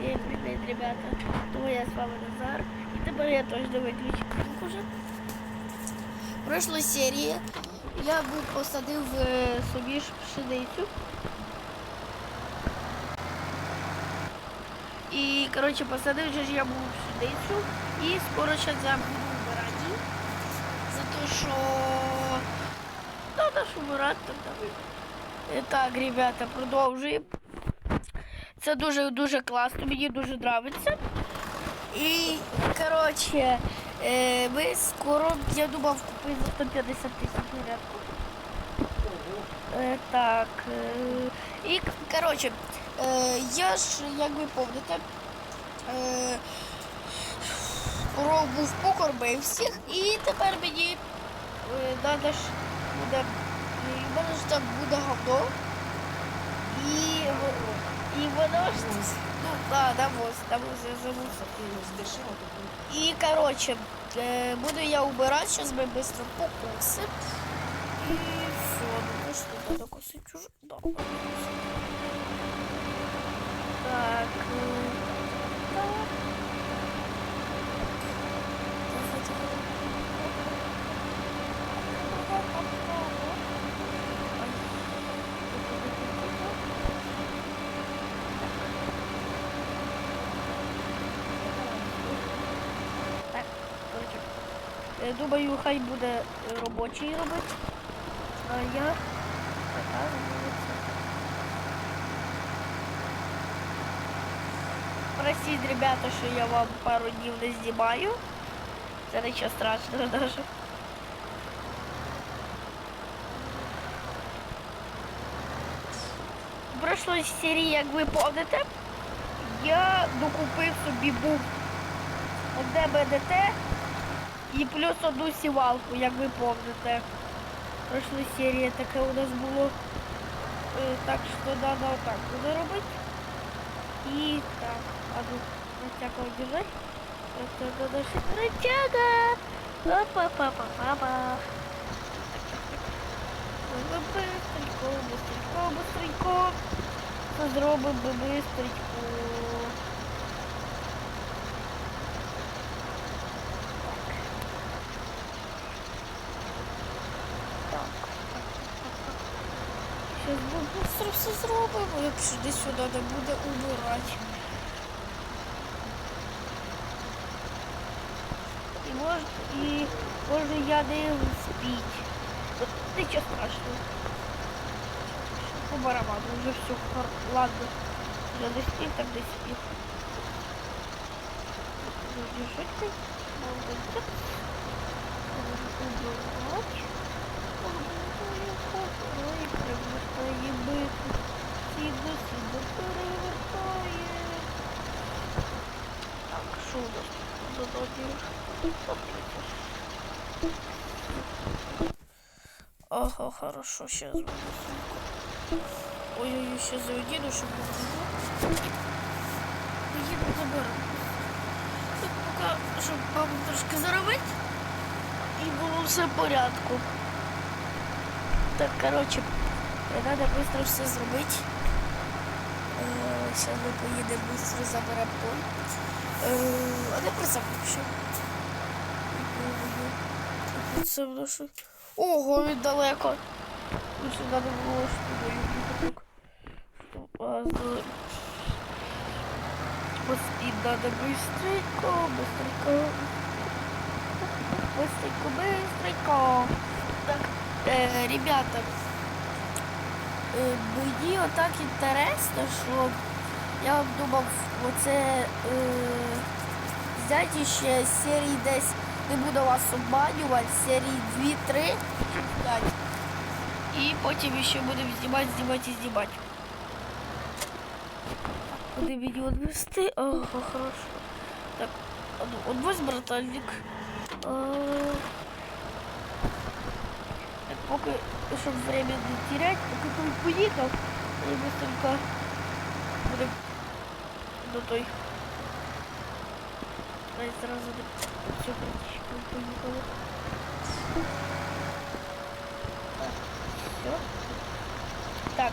Всем привет, ребята. Тому я з вами Назар. І тепер я точно виключу звук уже. В прошлій серії я був посадив е, собі ж пшеницю. І, коротше, посадив же ж я був пшеницю. І скоро зараз я буду вбирати. її. За те, що треба ж вбирати тоді. Е, Так, ребята, продовжуємо. Це дуже-дуже класно, мені дуже подобається. І, коротше, е, ми скоро, я думав, купити за 150 тисяч гривень. Е, так. Е, і, коротше, я ж, як ви пам'ятаєте, е, Ров був покорбив всіх, і тепер мені е, ж буде, мене ж там буде говно. І, і воно ж, ну, да, навоз, навоз, я забувся. І, коротше, е, буду я убирати, зараз ми швидко покосимо. І все, ну що треба косити уже? Да. Так. е, так. Так, коротше. Е, Думаю, хай буде робочий робити. А я така робиться. Простіть, ребята, що я вам пару днів не знімаю. Це нічого страшного навіть. В прошлій серії, як ви пам'ятаєте, я докупив собі був одне БДТ і плюс одну сівалку, як ви пам'ятаєте. В прошлій серії таке у нас було. Е, Так що треба отак буде робити. І так, а ну, на всякого держать. Это наша протяга. Опа-па-па-па-па. Быстренько, быстренько, быстренько. Це зробимо быстренько. Быстро все зробимо, десь сюди не буде убирати. І може, і може я не спіть. От нічого страшного. По барабану вже все ладно. Я не спів, так не спів. Убирать. Ой, перевертає бити. Сіду, сіду, перевертає. Так, що у нас? Ага, хорошо, сейчас. Ой-ой-ой, сейчас заведу, чтобы Їду заберу. Тут поки, щоб маму трошки заробити. І було все в порядку. Так, короче, треба швидко все зробити. Зараз ми поїдемо швидко заберемо той. Е, А де прицеп ще? Це в нашу. Ого, він далеко. Лучше надо було туди їхати. А, з- Поспіть надо быстренько, быстренько. Быстренько, быстренько. Так, е, ребята, е, мені отак інтересно, що я думав, оце е, взяти ще серії десь, не буду вас обманювати, серії 2-3 чи 5. І потім ще будемо знімати, знімати і знімати. Куди мені відвести? Ага, хорошо. Так, ну, отвозь, братальник. Поки, щоб время не терять, поки той поїхав, і быстренько буде до той. Дай зразу до цього поїхали. Все. Так.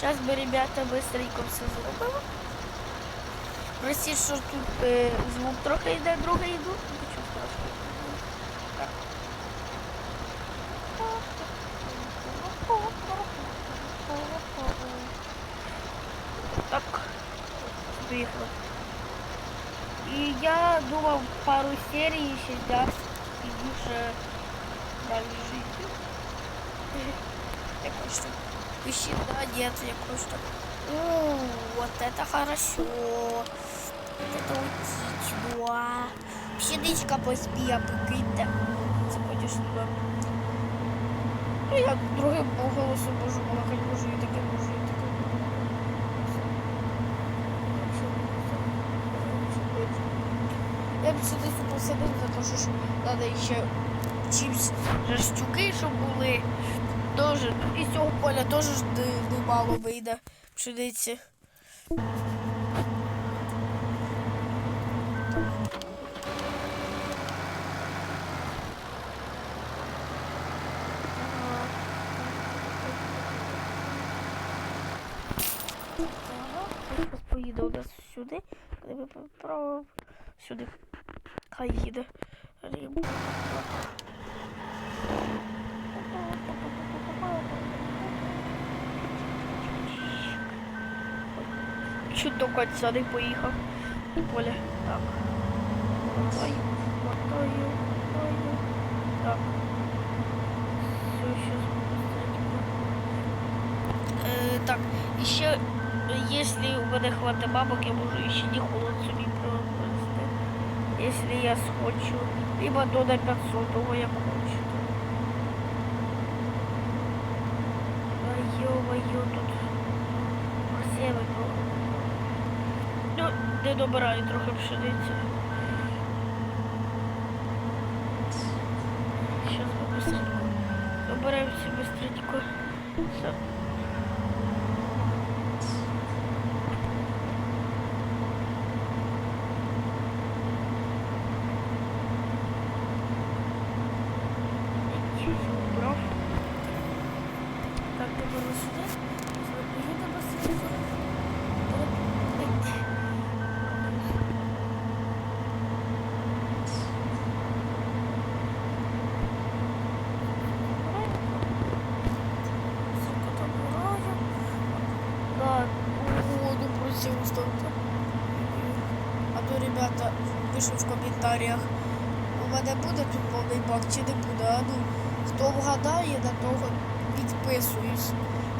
Зараз ми, ребята, быстренько все зробимо. Простіть, що тут е, звук трохи йде, другий йду. Поїхали. І я думав пару серій ще дасть і більше далі жити. Якось так. Пиши, да, нет, якось так. О, вот это хорошо. Вот это утічно. Пшеничка поспіє, прикиньте. Це будеш туди. Ну, я другим голосом можу балакати, можу і таке, можу і таке. Я б сюди посадив, тому що треба ще чимсь жестюки, щоб були. Тоже, і з цього поля теж немало вийде пшениці. Зараз поїде у нас сюди, коли ми сюди. Хай їде. Риб. Чуток от сюди поїхав. Поля. Так. Мотаю, мотаю, мотаю. Так. Все, сейчас Е, так, і ще, якщо у мене хватить бабок, я можу ще не холод собі привезти Якщо я схочу. Либо до на 500, того як хочу. Ой-ё-ой-ё, тут красиво було. Ну, не добираю трохи пшениці. Сейчас ми быстренько добираємо всі быстренько. Все. Что-то. А то, ребята, пишуть в коментарях, у мене буде тут повний бак чи не буде. А ну, хто вгадає, на того підписуюсь.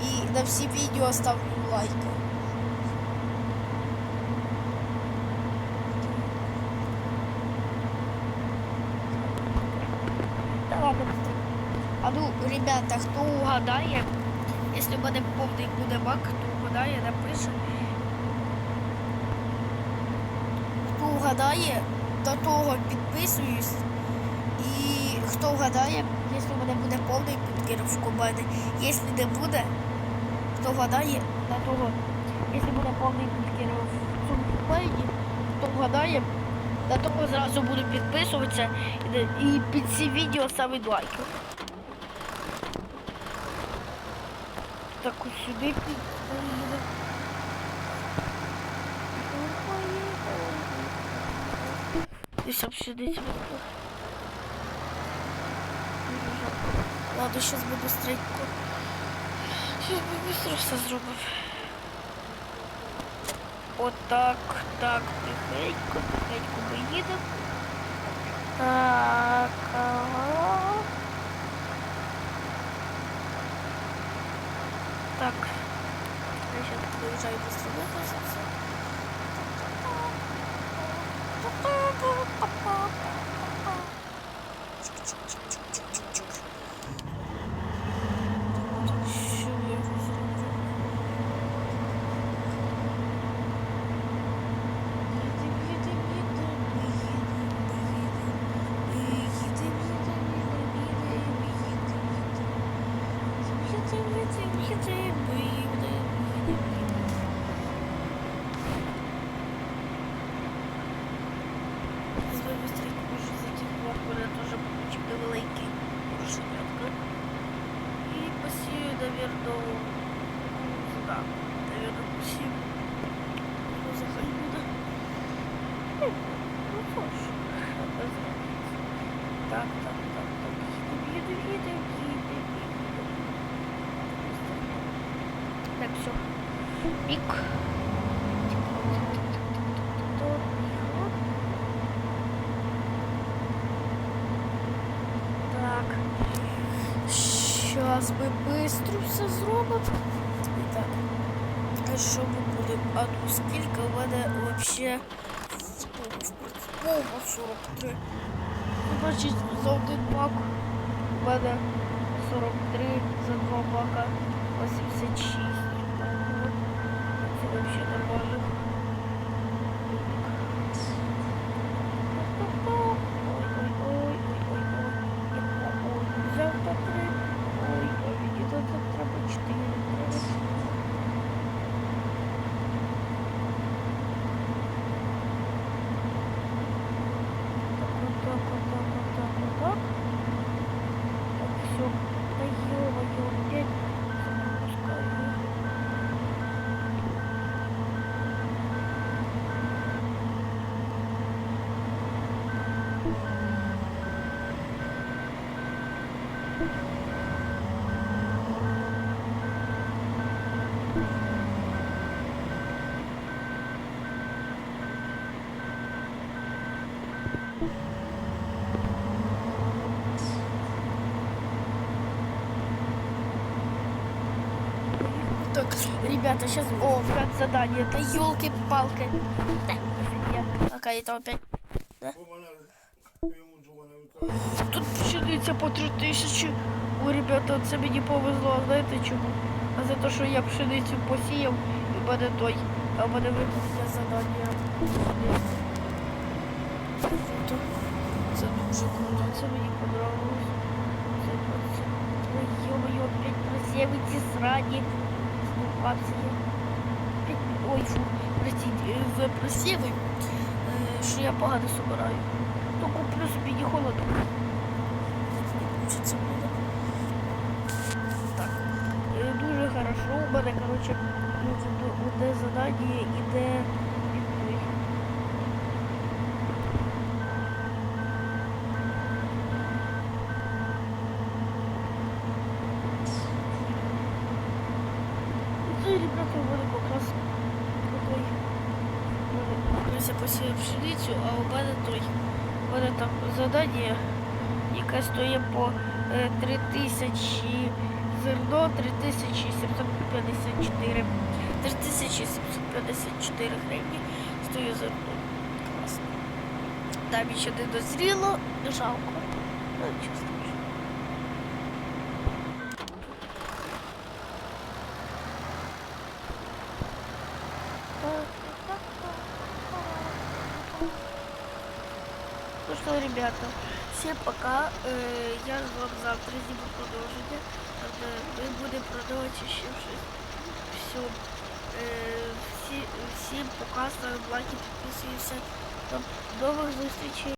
І на всі відео ставлю лайки. А ну, ребята, хто угадає, якщо в мене повний буде бак, хто угадає, напише. Хто угадає, до того підписуюсь. І хто вгадає, якщо в мене буде повний підкинув в команди. Якщо не буде, хто вгадає, до того, якщо буде повний підкинув в цьому команді, хто вгадає, до того зразу буду підписуватися і, під ці відео ставить лайки. Так ось сюди підійде. Сам сюди сюди. Ладно, сейчас буду стрейку. Сейчас би быстро все зробив. Отак, так, тихенько, тихенько ми їдемо. Так, ага. Так. Я сейчас доезжаю быстро выпуститься. я тоже получив невеликий рушенятка. І посію, навірно, ну, да, навірно, да, Ну, захай буде. Ну, ну, що ж, без. Так, так, так, так, їдем, їдем, їдем, їдем. Так, все. Пік. Щас ми быстро все зробимо. І так. А що ми будемо? А ну скільки у мене вообще Повно 43. Значить, за один бак у мене 43, за два бака 86. Ого. Це вообще нормально. Ребята, сейчас... О, как задание. Да елки-палки. Да. Какая-то опять. Тут пшениця по три тисячі. Ой, ребята, це мені повезло, а знаєте чому? А за те, що я пшеницю посіяв, і в мене той, а мене виповнення задання. Круто. Це круто, це мені понравилось. Це, це, ой, ё-моё, опять просіяли ці срані. Я. Ой, фу, простіть, е, за просіви, е, що я погано собираю. То куплю собі не холодно. Хочеться буде. Так. Е, Дуже хорошо. У мене, коротше, буде це одне задання іде відбой. Це, ребята, у мене якраз такий. Якраз я посіяв пшеницю, а у мене той. У мене там задання, яке стоїть по е, 3000 зерно, 3754. 3754 гривні стоїть зерно. Класно. Там ще не дозріло, жалко. Ну, нічого страшного. Ну что, ребята, всем пока. Я з вам завтра зніму продовження. Правда, Ми будемо продовжувати ще щось. Все. Е, всім пока, ставим лайки, підписуємося. До нових зустрічей.